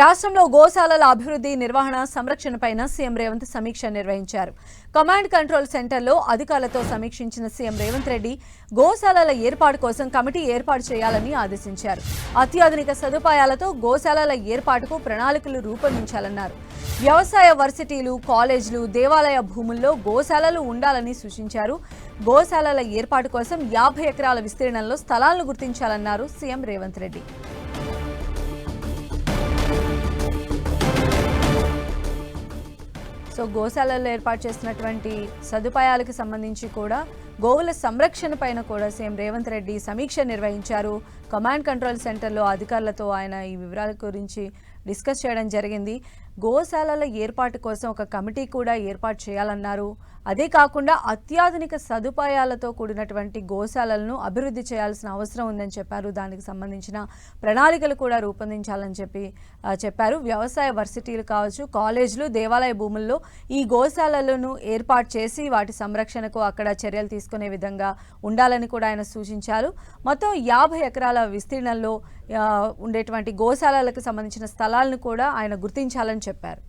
రాష్ట్రంలో గోశాలల అభివృద్ధి నిర్వహణ సంరక్షణపైన సీఎం రేవంత్ సమీక్ష నిర్వహించారు. కమాండ్ కంట్రోల్ సెంటర్లో అధికారులతో సమీక్షించిన సీఎం రేవంత్ రెడ్డి గోశాలల ఏర్పాటు కోసం కమిటీ ఏర్పాటు చేయాలని ఆదేశించారు. అత్యాధునిక సదుపాయాలతో గోశాలల ఏర్పాటుకు ప్రణాళికలు రూపొందించాలన్నారు. వ్యవసాయ వర్సిటీలు కాలేజీలు దేవాలయ భూముల్లో గోశాలలు ఉండాలని సూచించారు. గోశాలల ఏర్పాటు కోసం యాభై ఎకరాల విస్తీర్ణంలో స్థలాలను గుర్తించాలన్నారు సీఎం రేవంత్ రెడ్డి. సో గోశాలల్లో ఏర్పాటు చేసినటువంటి సదుపాయాలకు సంబంధించి కూడా గోవుల సంరక్షణ పైన కూడా సీఎం రేవంత్ రెడ్డి సమీక్ష నిర్వహించారు. కమాండ్ కంట్రోల్ సెంటర్లో అధికారులతో ఆయన ఈ వివరాల గురించి డిస్కస్ చేయడం జరిగింది. గోశాలల ఏర్పాటు కోసం ఒక కమిటీ కూడా ఏర్పాటు చేయాలన్నారు. అదే కాకుండా అత్యాధునిక సదుపాయాలతో కూడినటువంటి గోశాలలను అభివృద్ధి చేయాల్సిన అవసరం ఉందని చెప్పారు. దానికి సంబంధించిన ప్రణాళికలు కూడా రూపొందించాలని చెప్పి చెప్పారు. వ్యవసాయ వర్సిటీలు కావచ్చు కాలేజీలు దేవాలయ భూముల్లో ఈ గోశాలలను ఏర్పాటు చేసి వాటి సంరక్షణకు అక్కడ చర్యలు తీసుకునే విధంగా ఉండాలని కూడా ఆయన సూచించారు. మొత్తం యాభై ఎకరాల విస్తీర్ణంలో ఉండేటువంటి గోశాలలకు సంబంధించిన స్థలాలను కూడా ఆయన గుర్తించాలని చెప్పారు.